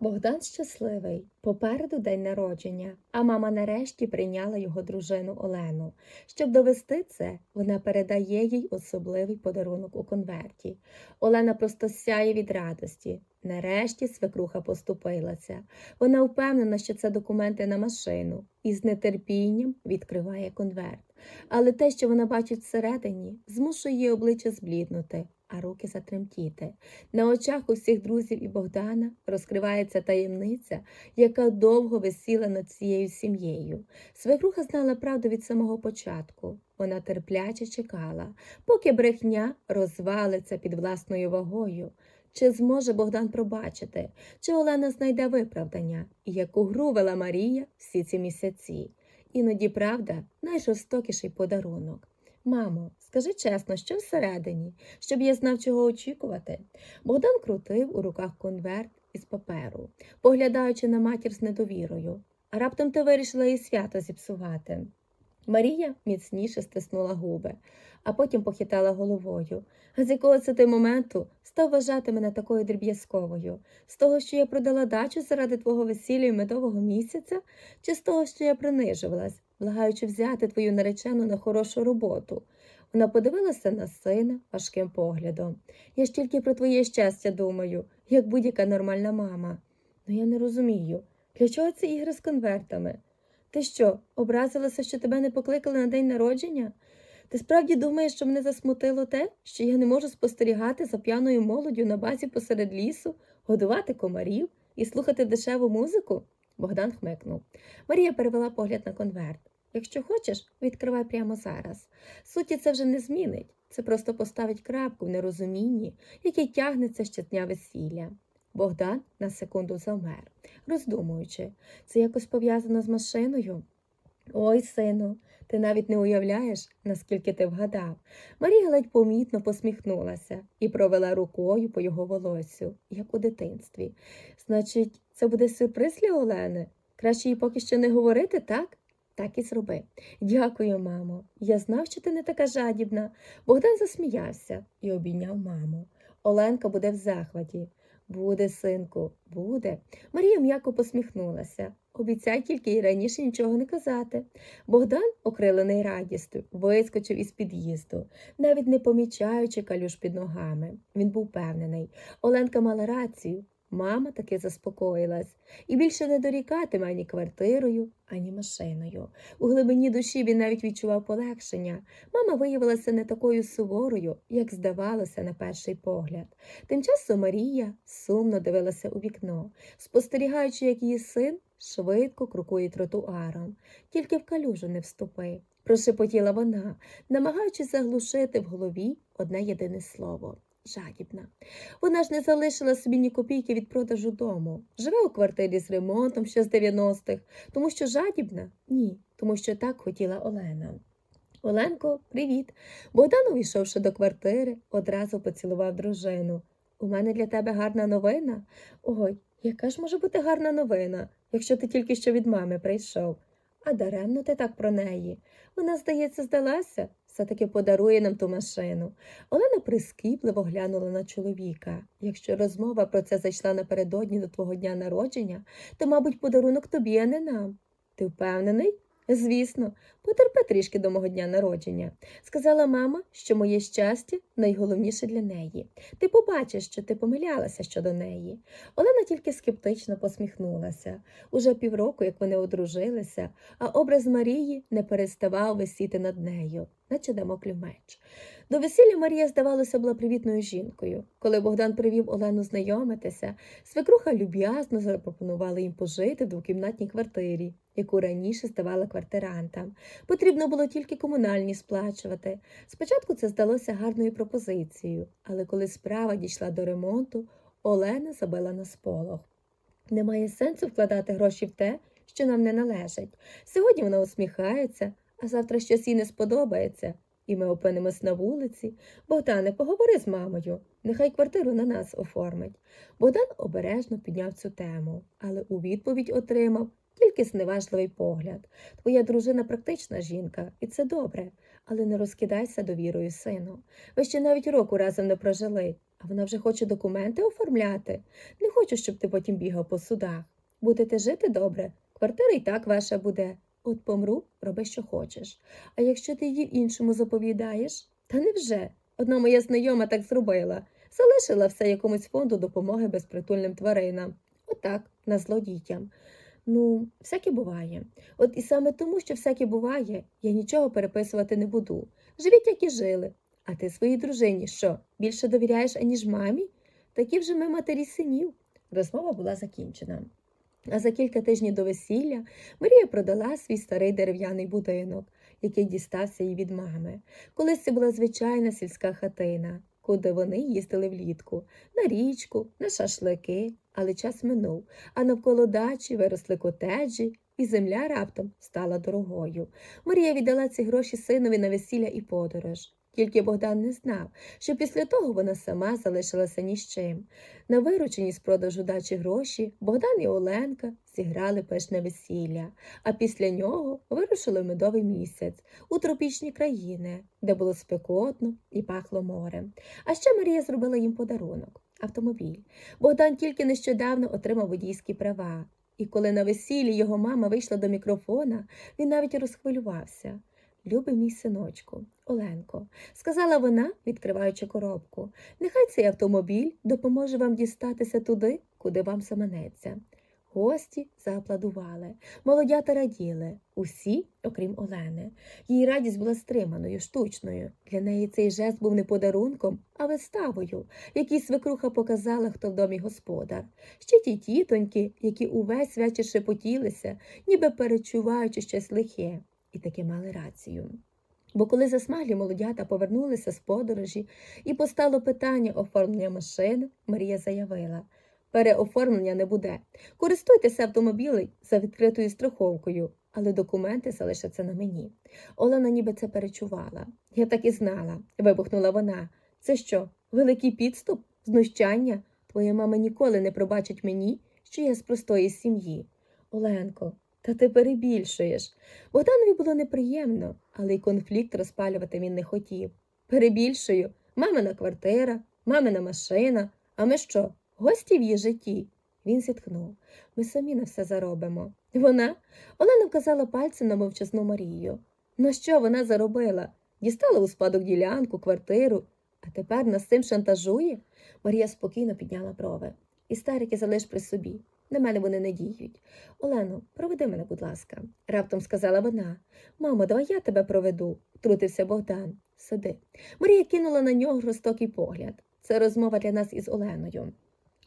Богдан щасливий. Попереду день народження, а мама нарешті прийняла його дружину Олену. Щоб довести це, вона передає їй особливий подарунок у конверті. Олена просто сяє від радості. Нарешті свекруха поступилася. Вона впевнена, що це документи на машину, і з нетерпінням відкриває конверт. Але те, що вона бачить всередині, змушує її обличчя збліднути, а руки затремтіти. На очах у всіх друзів і Богдана розкривається таємниця, яка довго висіла над цією сім'єю. Свекруха знала правду від самого початку. Вона терпляче чекала, поки брехня розвалиться під власною вагою. Чи зможе Богдан пробачити, чи Олена знайде виправдання, яку гру вела Марія всі ці місяці? Іноді правда найжорстокіший подарунок. Мамо, скажи чесно, що всередині, щоб я знав, чого очікувати. Богдан крутив у руках конверт із паперу, поглядаючи на матір з недовірою. А раптом ти вирішила їй свято зіпсувати. Марія міцніше стиснула губи, а потім похитала головою. З якого це ти моменту став вважати мене такою дріб'язковою? З того, що я продала дачу заради твого весілля і медового місяця, чи з того, що я принижувалась, благаючи взяти твою наречену на хорошу роботу? Вона подивилася на сина важким поглядом. Я ж тільки про твоє щастя думаю, як будь-яка нормальна мама. Ну я не розумію, для чого ці ігри з конвертами? Ти що, образилася, що тебе не покликали на день народження? Ти справді думаєш, що мене засмутило те, що я не можу спостерігати за п'яною молоддю на базі посеред лісу, годувати комарів і слухати дешеву музику? Богдан хмикнув. Марія перевела погляд на конверт. Якщо хочеш, відкривай прямо зараз. Суті це вже не змінить. Це просто поставить крапку в нерозумінні, який тягнеться ще дня весілля. Богдан на секунду завмер, роздумуючи, це якось пов'язано з машиною. Ой, сину, ти навіть не уявляєш, наскільки ти вгадав. Марія ледь помітно посміхнулася і провела рукою по його волосю, як у дитинстві. Значить, це буде сюрприз для Олени? Краще їй поки що не говорити, так? Так і зроби. Дякую, мамо. Я знав, що ти не така жадібна. Богдан засміявся і обійняв маму. Оленка буде в захваті. Буде, синку, буде. Марія м'яко посміхнулася. Обіцяй тільки й раніше нічого не казати. Богдан, окрилений радістю, вискочив із під'їзду, навіть не помічаючи калюш під ногами. Він був впевнений. Оленка мала рацію. Мама таки заспокоїлась і більше не дорікатиме ані квартирою, ані машиною. У глибині душі він навіть відчував полегшення. Мама виявилася не такою суворою, як здавалося на перший погляд. Тим часом Марія сумно дивилася у вікно, спостерігаючи, як її син швидко крокує тротуаром, тільки в калюжу не вступив. Прошепотіла вона, намагаючись заглушити в голові одне єдине слово. Жадібна. Вона ж не залишила собі ні копійки від продажу дому. Живе у квартирі з ремонтом ще з 90-х. Тому що жадібна? Ні, тому що так хотіла Олена. Оленко, привіт. Богдан, увійшовши до квартири, одразу поцілував дружину. У мене для тебе гарна новина. Ой, яка ж може бути гарна новина, якщо ти тільки що від мами прийшов? А даремно ти так про неї. Вона, здається, здалася, все-таки подарує нам ту машину. Олена прискіпливо глянула на чоловіка. Якщо розмова про це зайшла напередодні до твого дня народження, то, мабуть, подарунок тобі, а не нам. Ти впевнений? Звісно, потерпи трішки до мого дня народження. Сказала мама, що моє щастя найголовніше для неї. Ти побачиш, що ти помилялася щодо неї. Олена тільки скептично посміхнулася. Уже півроку, як вони одружилися, а образ Марії не переставав висіти над нею, наче дамоклів меч. До весілля Марія, здавалося, була привітною жінкою. Коли Богдан привів Олену знайомитися, свекруха люб'язно запропонувала їм пожити в двокімнатній квартирі, яку раніше здавала квартирантам. Потрібно було тільки комунальні сплачувати. Спочатку це здалося гарною пропозицією, але коли справа дійшла до ремонту, Олена забила на сполох. Немає сенсу вкладати гроші в те, що нам не належить. Сьогодні вона усміхається, а завтра щось їй не сподобається, і ми опинимось на вулиці. Богдане, поговори з мамою, нехай квартиру на нас оформить. Богдан обережно підняв цю тему, але у відповідь отримав тільки зневажливий погляд. Твоя дружина практична жінка, і це добре, але не розкидайся довірою, сину. Ви ще навіть року разом не прожили. А вона вже хоче документи оформляти. Не хочу, щоб ти потім бігав по судах. Будете жити добре, квартира і так ваша буде. От помру, роби, що хочеш. А якщо ти її іншому заповідаєш? Та невже? Одна моя знайома так зробила. Залишила все якомусь фонду допомоги безпритульним тваринам. Отак, на зло дітям. Ну, всяке буває. От і саме тому, що всяке буває, я нічого переписувати не буду. Живіть, як і жили. А ти своїй дружині що, більше довіряєш, аніж мамі? Такі вже ми матері синів. Розмова була закінчена. А за кілька тижнів до весілля Марія продала свій старий дерев'яний будинок, який дістався їй від мами. Колись це була звичайна сільська хатина, куди вони їздили влітку, на річку, на шашлики, але час минув, а навколо дачі виросли котеджі, і земля раптом стала дорогою. Марія віддала ці гроші синові на весілля і подорож. Тільки Богдан не знав, що після того вона сама залишилася ні з чим. На виручені з продажу дачі гроші Богдан і Оленка зіграли пишне весілля, а після нього вирушили в медовий місяць у тропічні країни, де було спекотно і пахло морем. А ще Марія зробила їм подарунок автомобіль. Богдан тільки нещодавно отримав водійські права. І коли на весіллі його мама вийшла до мікрофона, він навіть розхвилювався. Любий мій синочку, Оленко, сказала вона, відкриваючи коробку, нехай цей автомобіль допоможе вам дістатися туди, куди вам заманеться. Гості зааплодували, молодята раділи, усі, окрім Олени. Її радість була стриманою, штучною. Для неї цей жест був не подарунком, а виставою, якій свекруха показала, хто в домі господар. Ще ті тітоньки, які увесь вечір шепотілися, ніби перечуваючи щось лихе, і таки мали рацію. Бо коли засмаглі молодята повернулися з подорожі і постало питання оформлення машини, Марія заявила переоформлення не буде. Користуйтеся автомобілем за відкритою страховкою, але документи залишаться на мені. Олена ніби це перечувала. Я так і знала, вибухнула вона. Це що, великий підступ? Знущання? Твоя мама ніколи не пробачить мені, що я з простої сім'ї. Оленко, та ти перебільшуєш. Богданові було неприємно, але й конфлікт розпалювати він не хотів. Перебільшую, мамина квартира, мамина машина. А ми що, гості в її житті? Він зітхнув. Ми самі на все заробимо. Вона? Олена вказала пальцем на мовчазну Марію. На що вона заробила? Дістала у спадок ділянку, квартиру, а тепер нас цим шантажує? Марія спокійно підняла брови. Істерики залиш при собі. На мене вони не діють. Олено, проведи мене, будь ласка, раптом сказала вона. Мамо, давай я тебе проведу, втрутився Богдан. Сиди. Марія кинула на нього жорстокий погляд. Це розмова для нас із Оленою.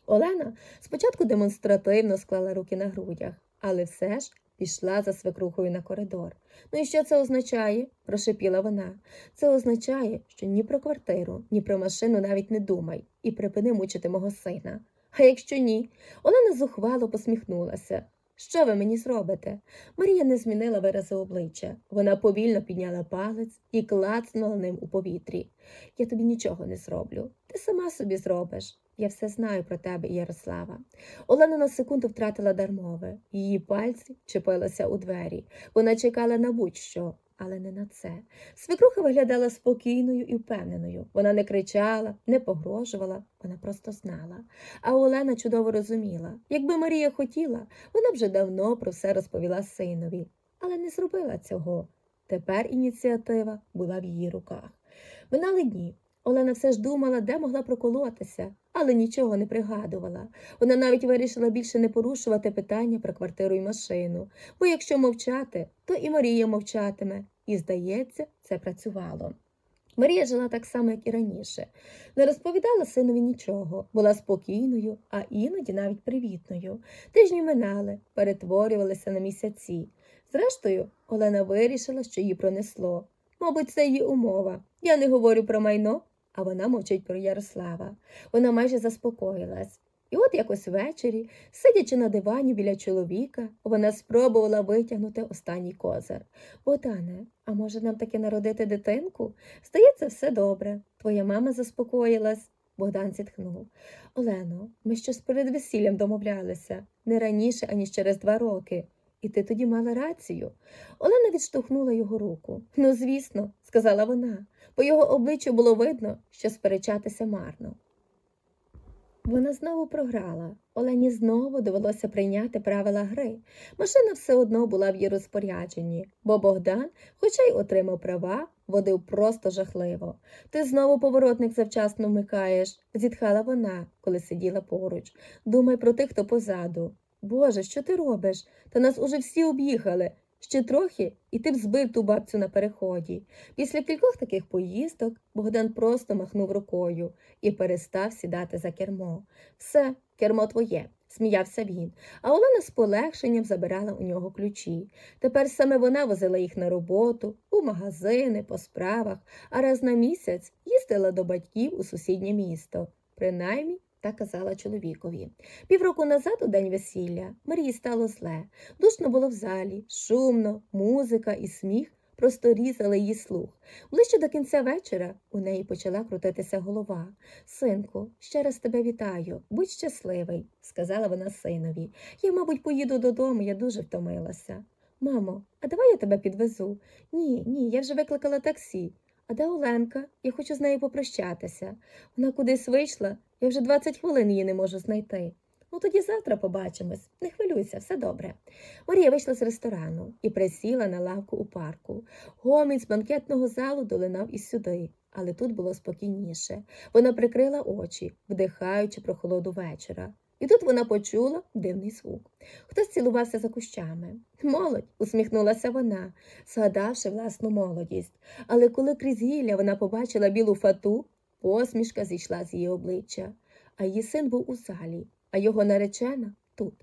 Олена спочатку демонстративно склала руки на грудях, але все ж пішла за свекрухою на коридор. Ну і що це означає? прошепіла вона. Це означає, що ні про квартиру, ні про машину навіть не думай і припини мучити мого сина. А якщо ні, Олена зухвало посміхнулася. Що ви мені зробите? Марія не змінила вирази обличчя. Вона повільно підняла палець і клацнула ним у повітрі. Я тобі нічого не зроблю. Ти сама собі зробиш. Я все знаю про тебе, Ярослава. Олена на секунду втратила дар мови. Її пальці чепилися у двері. Вона чекала на будь-що, але не на це. Свекруха виглядала спокійною і впевненою. Вона не кричала, не погрожувала, вона просто знала. А Олена чудово розуміла, якби Марія хотіла, вона вже давно про все розповіла синові, але не зробила цього. Тепер ініціатива була в її руках. Минали дні. Олена все ж думала, де могла проколотися, але нічого не пригадувала. Вона навіть вирішила більше не порушувати питання про квартиру і машину, бо якщо мовчати, то і Марія мовчатиме, і, здається, це працювало. Марія жила так само, як і раніше, не розповідала синові нічого, була спокійною, а іноді навіть привітною. Тижні минали, перетворювалися на місяці. Зрештою, Олена вирішила, що її пронесло. Мабуть, це її умова. Я не говорю про майно, а вона мовчить про Ярослава. Вона майже заспокоїлась. І от якось ввечері, сидячи на дивані біля чоловіка, вона спробувала витягнути останній козир. Богдане, а може нам таки народити дитинку? Здається, все добре. Твоя мама заспокоїлась. Богдан зітхнув. Олено, ми щось перед весіллям домовлялися, не раніше, аніж через два роки. І ти тоді мала рацію. Олена відштовхнула його руку. Ну, звісно, сказала вона. По його обличчю було видно, що сперечатися марно. Вона знову програла. Олені знову довелося прийняти правила гри. Машина все одно була в її розпорядженні, бо Богдан, хоча й отримав права, водив просто жахливо. Ти знову поворотник завчасно вмикаєш, зітхала вона, коли сиділа поруч. Думай про тих, хто позаду. Боже, що ти робиш? Та нас уже всі об'їхали. Ще трохи, і ти б збив ту бабцю на переході. Після кількох таких поїздок Богдан просто махнув рукою і перестав сідати за кермо. Все, кермо твоє, сміявся він, а Олена з полегшенням забирала у нього ключі. Тепер саме вона возила їх на роботу, у магазини, по справах, а раз на місяць їздила до батьків у сусіднє місто. Принаймні, так казала чоловікові. Півроку назад, у день весілля, Марії стало зле. Душно було в залі, шумно, музика і сміх просто різали її слух. Ближче до кінця вечора у неї почала крутитися голова. Синку, ще раз тебе вітаю, будь щасливий, сказала вона синові. Я, мабуть, поїду додому, я дуже втомилася. Мамо, а давай я тебе підвезу? Ні, ні, я вже викликала таксі. А де Оленка? Я хочу з нею попрощатися. Вона кудись вийшла, я вже 20 хвилин її не можу знайти. Ну тоді завтра побачимось. Не хвилюйся, все добре. Марія вийшла з ресторану і присіла на лавку у парку. Гомін з банкетного залу долинав і сюди, але тут було спокійніше. Вона прикрила очі, вдихаючи прохолоду вечора. І тут вона почула дивний звук. Хтось цілувався за кущами. Молодь, усміхнулася вона, згадавши власну молодість. Але коли крізь гілля вона побачила білу фату, посмішка зійшла з її обличчя. А її син був у залі, а його наречена тут.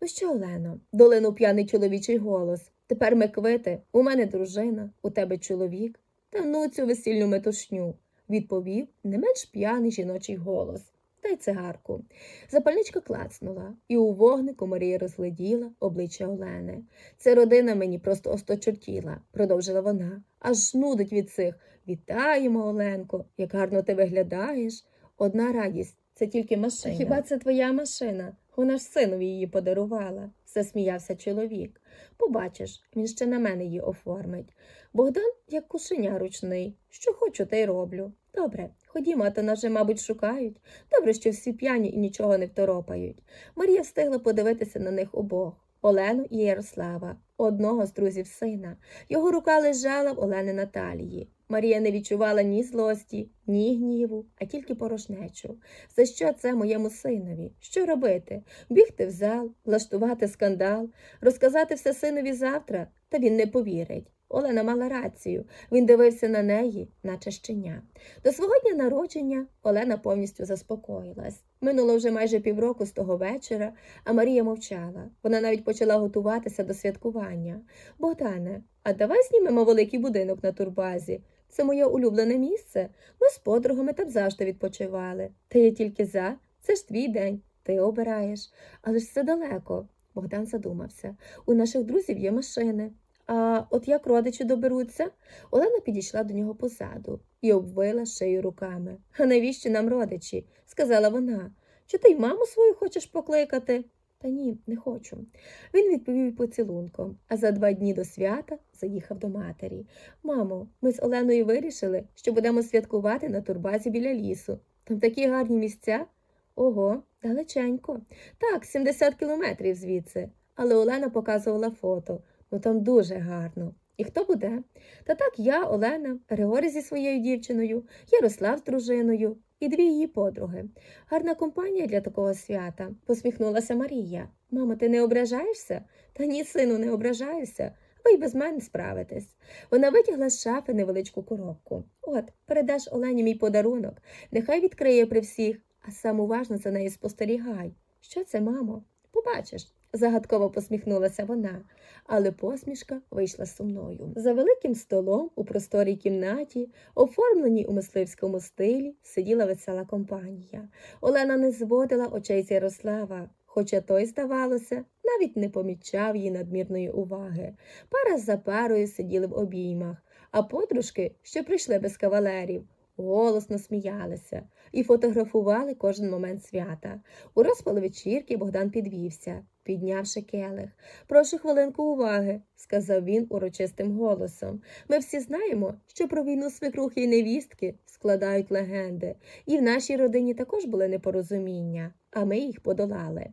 Ну що, Олено, долинув п'яний чоловічий голос. Тепер ми квити, у мене дружина, у тебе чоловік. Та ну цю весільну метушню, відповів не менш п'яний жіночий голос. Дай цигарку. Запальничка клацнула, і у вогнику Марія розгляділа обличчя Олени. Це родина мені просто осточертіла, продовжила вона. Аж нудить від цих. Вітаємо, Оленко, як гарно ти виглядаєш. Одна радість це тільки машина. Хіба це твоя машина? Вона ж синові її подарувала, засміявся чоловік. Побачиш, він ще на мене її оформить. Богдан, як кушеня ручний, що хочу, те й роблю. Добре, ходімо, а то нас вже, мабуть, шукають. Добре, що всі п'яні і нічого не второпають. Марія встигла подивитися на них обох Олену і Ярослава, одного з друзів сина. Його рука лежала в Олени на талії. Марія не відчувала ні злості, ні гніву, а тільки порожнечу. За що це моєму синові? Що робити? Бігти в зал, влаштувати скандал, розказати все синові завтра, та він не повірить. Олена мала рацію. Він дивився на неї, наче щеня. До свого дня народження Олена повністю заспокоїлась. Минуло вже майже півроку з того вечора, а Марія мовчала. Вона навіть почала готуватися до святкування. Богдане, а давай знімемо великий будинок на турбазі. Це моє улюблене місце. Ми з подругами там завжди відпочивали. Та я тільки за, це ж твій день, ти обираєш. Але ж це далеко. Богдан задумався. У наших друзів є машини. А от як родичі доберуться? Олена підійшла до нього позаду і обвила шию руками. А навіщо нам родичі? сказала вона. Чи ти й маму свою хочеш покликати? Та ні, не хочу. Він відповів поцілунком, а за два дні до свята заїхав до матері. Мамо, ми з Оленою вирішили, що будемо святкувати на турбазі біля лісу. Там такі гарні місця. Ого, далеченько. Так, 70 кілометрів звідси. Але Олена показувала фото. Ну там дуже гарно. І хто буде? Та так я, Олена, Григорій зі своєю дівчиною, Ярослав з дружиною і дві її подруги. Гарна компанія для такого свята, посміхнулася Марія. Мамо, ти не ображаєшся? Та ні, сину, не ображаюся. Ви й без мене справитесь. Вона витягла з шафи невеличку коробку. От, передаш Олені мій подарунок. Нехай відкриє при всіх, а сам уважно за нею спостерігай. Що це, мамо? Побачиш. Загадково посміхнулася вона, але посмішка вийшла сумною. За великим столом у просторій кімнаті, оформленій у мисливському стилі, сиділа весела компанія. Олена не зводила очей з Ярослава, хоча той, здавалося, навіть не помічав її надмірної уваги. Пара за парою сиділи в обіймах, а подружки, що прийшли без кавалерів, голосно сміялися і фотографували кожен момент свята. У розпал вечірки Богдан підвівся, піднявши келих. Прошу хвилинку уваги, сказав він урочистим голосом. Ми всі знаємо, що про війну свекрухи і невістки складають легенди, і в нашій родині також були непорозуміння, а ми їх подолали.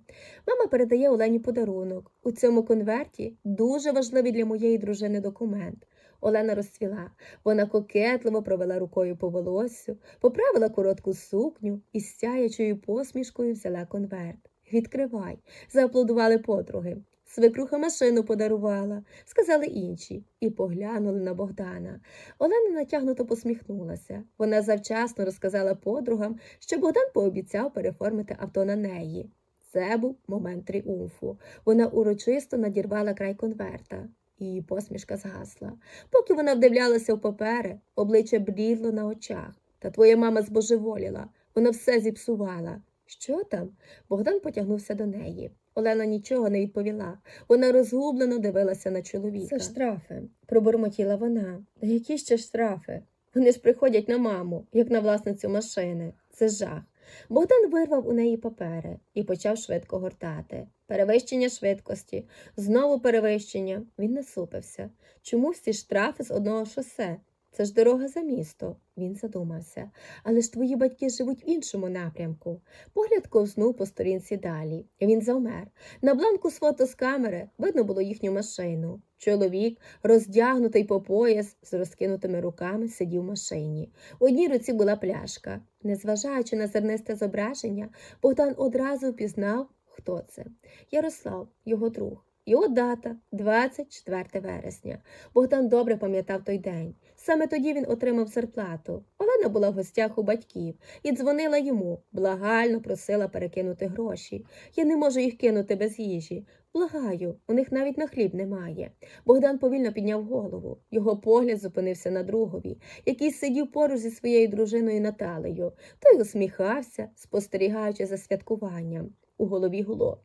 Мама передає Олені подарунок. У цьому конверті дуже важливий для моєї дружини документ. Олена розцвіла. Вона кокетливо провела рукою по волоссю, поправила коротку сукню і з сяячою посмішкою взяла конверт. Відкривай, зааплодували подруги. Свекруха машину подарувала, сказали інші, і поглянули на Богдана. Олена натягнуто посміхнулася. Вона завчасно розказала подругам, що Богдан пообіцяв переформити авто на неї. Це був момент тріумфу. Вона урочисто надірвала край конверта. Її посмішка згасла. Поки вона вдивлялася в папери, обличчя блідло на очах. Та твоя мама збожеволіла. Вона все зіпсувала. Що там? Богдан потягнувся до неї. Олена нічого не відповіла. Вона розгублено дивилася на чоловіка. Це штрафи, пробурмотіла вона. Які ще штрафи? Вони ж приходять на маму, як на власницю машини. Це жах. Богдан вирвав у неї папери і почав швидко гортати. Перевищення швидкості, знову перевищення. Він насупився. Чому всі штрафи з одного шосе? Це ж дорога за місто. Він задумався. Але ж твої батьки живуть в іншому напрямку. Погляд ковзнув по сторінці далі. Він завмер. На бланку з фото з камери видно було їхню машину. Чоловік, роздягнутий по пояс, з розкинутими руками, сидів в машині. У одній руці була пляшка. Незважаючи на зернисте зображення, Богдан одразу впізнав, хто це. Ярослав, його друг. Його дата 24 вересня. Богдан добре пам'ятав той день. Саме тоді він отримав зарплату. Олена була в гостях у батьків і дзвонила йому, благально просила перекинути гроші. Я не можу їх кинути без їжі. Благаю, у них навіть на хліб немає. Богдан повільно підняв голову. Його погляд зупинився на другові, який сидів поруч зі своєю дружиною Наталею. Той усміхався, спостерігаючи за святкуванням. У голові гуло.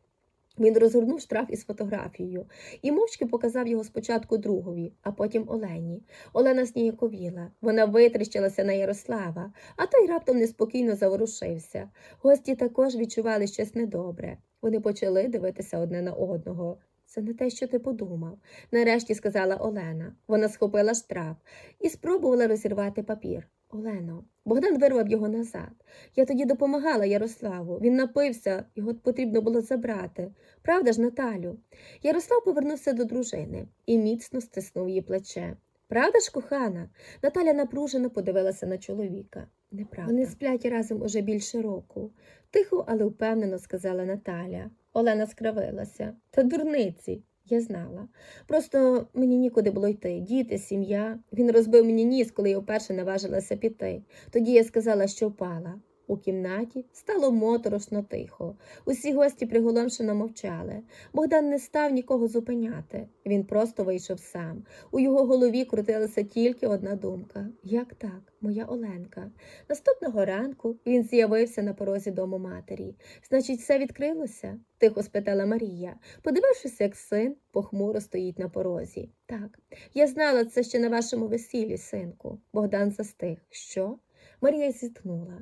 Він розгорнув штраф із фотографією і мовчки показав його спочатку другові, а потім Олені. Олена сніяковіла. Вона витріщилася на Ярослава, а той раптом неспокійно заворушився. Гості також відчували щось недобре. Вони почали дивитися одне на одного. Це не те, що ти подумав, нарешті сказала Олена. Вона схопила штраф і спробувала розірвати папір. Олено, Богдан вирвав його назад. Я тоді допомагала Ярославу. Він напився, його потрібно було забрати. Правда ж, Наталю? Ярослав повернувся до дружини і міцно стиснув її плече. Правда ж, кохана? Наталя напружено подивилася на чоловіка. Неправда. Вони сплять разом уже більше року. Тихо, але впевнено сказала Наталя. Олена скривилася. Та дурниці. Я знала. Просто мені нікуди було йти. Діти, сім'я. Він розбив мені ніс, коли я вперше наважилася піти. Тоді я сказала, що впала. У кімнаті стало моторошно тихо. Усі гості приголомшено мовчали. Богдан не став нікого зупиняти. Він просто вийшов сам. У його голові крутилася тільки одна думка як так, моя Оленка. Наступного ранку він з'явився на порозі дому матері. Значить, все відкрилося? тихо спитала Марія, подивившись, як син похмуро стоїть на порозі. Так, я знала це ще на вашому весіллі, синку. Богдан застиг. Що? Марія зітхнула.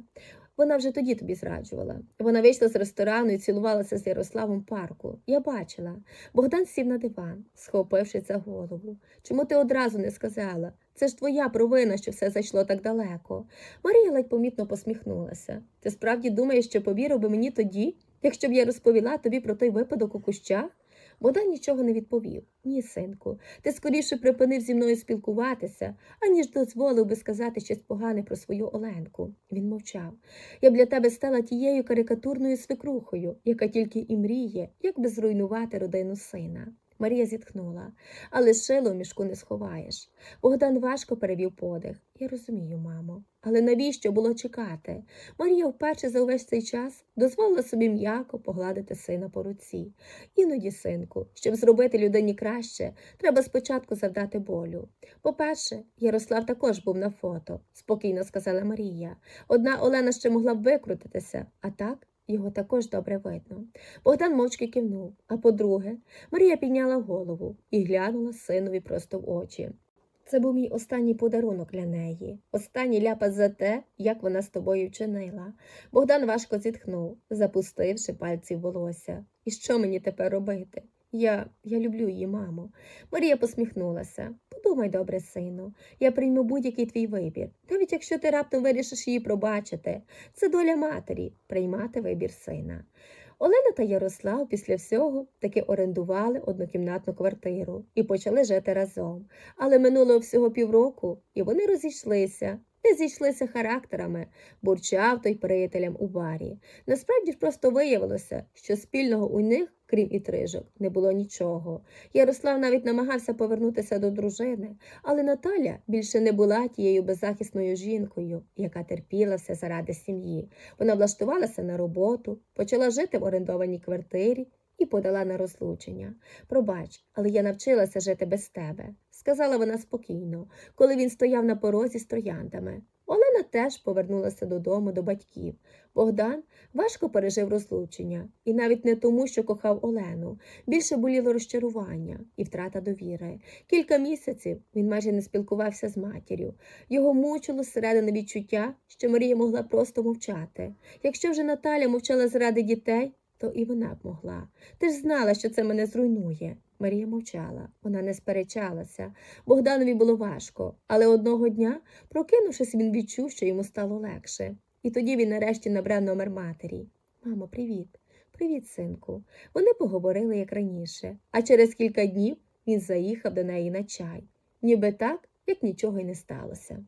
Вона вже тоді тобі зраджувала. Вона вийшла з ресторану і цілувалася з Ярославом парку. Я бачила. Богдан сів на диван, схопивши за голову. Чому ти одразу не сказала? Це ж твоя провина, що все зайшло так далеко. Марія ледь помітно посміхнулася. Ти справді думаєш, що повірив би мені тоді, якщо б я розповіла тобі про той випадок у кущах? Богдан нічого не відповів. Ні, синку, ти скоріше припинив зі мною спілкуватися, аніж дозволив би сказати щось погане про свою Оленку. Він мовчав. Я б для тебе стала тією карикатурною свекрухою, яка тільки і мріє, як би зруйнувати родину сина. Марія зітхнула, але шило в мішку не сховаєш. Богдан важко перевів подих. Я розумію, мамо. Але навіщо було чекати? Марія вперше за увесь цей час дозволила собі м'яко погладити сина по руці. Іноді, синку, щоб зробити людині краще, треба спочатку завдати болю. По-перше, Ярослав також був на фото, спокійно сказала Марія. Одна Олена ще могла б викрутитися, а так його також добре видно. Богдан мовчки кивнув. А по-друге, Марія підняла голову і глянула синові просто в очі. Це був мій останній подарунок для неї, останній ляпас за те, як вона з тобою вчинила. Богдан важко зітхнув, запустивши пальці в волосся. І що мені тепер робити? Я, я люблю її, мамо. Марія посміхнулася. Подумай добре, сину. Я прийму будь-який твій вибір, навіть якщо ти раптом вирішиш її пробачити. Це доля матері приймати вибір сина. Олена та Ярослав після всього таки орендували однокімнатну квартиру і почали жити разом. Але минуло всього півроку, і вони розійшлися. Не зійшлися характерами, бурчав той приятелям у барі. Насправді ж просто виявилося, що спільного у них, крім ітрижок, не було нічого. Ярослав навіть намагався повернутися до дружини, але Наталя більше не була тією беззахисною жінкою, яка терпіла все заради сім'ї. Вона влаштувалася на роботу, почала жити в орендованій квартирі і подала на розлучення. Пробач, але я навчилася жити без тебе, сказала вона спокійно, коли він стояв на порозі з трояндами. Олена теж повернулася додому до батьків. Богдан важко пережив розлучення, і навіть не тому, що кохав Олену. Більше боліло розчарування і втрата довіри. Кілька місяців він майже не спілкувався з матір'ю. Його мучило зсередини відчуття, що Марія могла просто мовчати. Якщо вже Наталя мовчала заради дітей, то і вона б могла. Ти ж знала, що це мене зруйнує. Марія мовчала, вона не сперечалася. Богданові було важко, але одного дня, прокинувшись, він відчув, що йому стало легше. І тоді він нарешті набрав номер матері. Мамо, привіт. Привіт, синку. Вони поговорили як раніше, а через кілька днів він заїхав до неї на чай, ніби так, як нічого й не сталося.